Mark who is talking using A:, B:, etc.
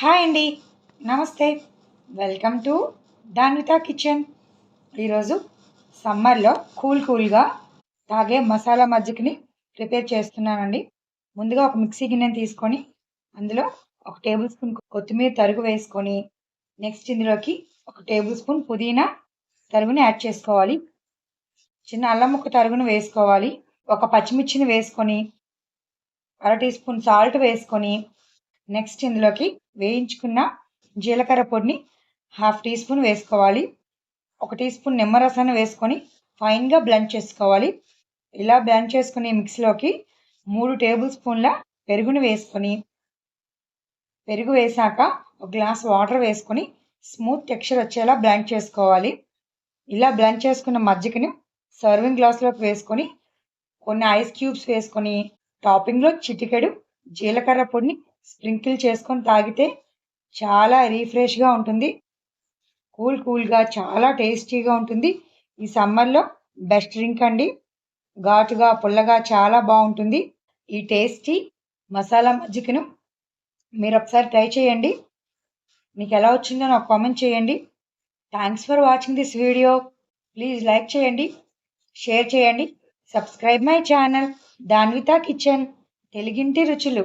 A: Hi అండి. నమస్తే. Welcome to Danvitha kitchen. ఈరోజు సమ్మర్లో కూల్ కూల్గా తాగే మసాలా మజ్జిగని ప్రిపేర్ చేస్తున్నానండి. ముందుగా ఒక మిక్సీ గిన్నెని తీసుకొని అందులో ఒక టేబుల్ స్పూన్ కొత్తిమీర తరుగు వేసుకొని నెక్స్ట్ ఇందులోకి ఒక టేబుల్ స్పూన్ పుదీనా తరుగుని యాడ్ చేసుకోవాలి. చిన్న అల్లం ముక్క తరుగును వేసుకోవాలి. ఒక పచ్చిమిర్చిని వేసుకొని అర టీ స్పూన్ సాల్ట్ వేసుకొని నెక్స్ట్ ఇందులోకి వేయించుకున్న జీలకర్ర పొడిని హాఫ్ టీ స్పూన్ వేసుకోవాలి. ఒక టీ స్పూన్ నిమ్మరసాన్ని వేసుకొని ఫైన్గా బ్లెండ్ చేసుకోవాలి. ఇలా బ్లెండ్ చేసుకుని మిక్సీలోకి మూడు టేబుల్ స్పూన్ల పెరుగుని వేసుకొని పెరుగు వేసాక ఒక గ్లాస్ వాటర్ వేసుకొని స్మూత్ టెక్స్చర్ వచ్చేలా బ్లెండ్ చేసుకోవాలి. ఇలా బ్లెండ్ చేసుకున్న మజ్జిగని సర్వింగ్ గ్లాస్లోకి వేసుకొని కొన్ని ఐస్ క్యూబ్స్ వేసుకొని టాపింగ్లో చిటికెడు జీలకర్ర పొడిని స్ప్రింకిల్ చేసుకొని తాగితే చాలా రీఫ్రెష్గా ఉంటుంది. కూల్ కూల్గా చాలా టేస్టీగా ఉంటుంది. ఈ సమ్మర్లో బెస్ట్ డ్రింక్ అండి. ఘాటుగా పుల్లగా చాలా బాగుంటుంది. ఈ టేస్టీ మసాలా మజ్జికను మీరు ఒకసారి ట్రై చేయండి. మీకు ఎలా వచ్చిందో నాకు కామెంట్ చేయండి. Thanks for watching this video please like చేయండి. షేర్ చేయండి. Subscribe my channel Danvitha kitchen తెలుగింటి రుచులు.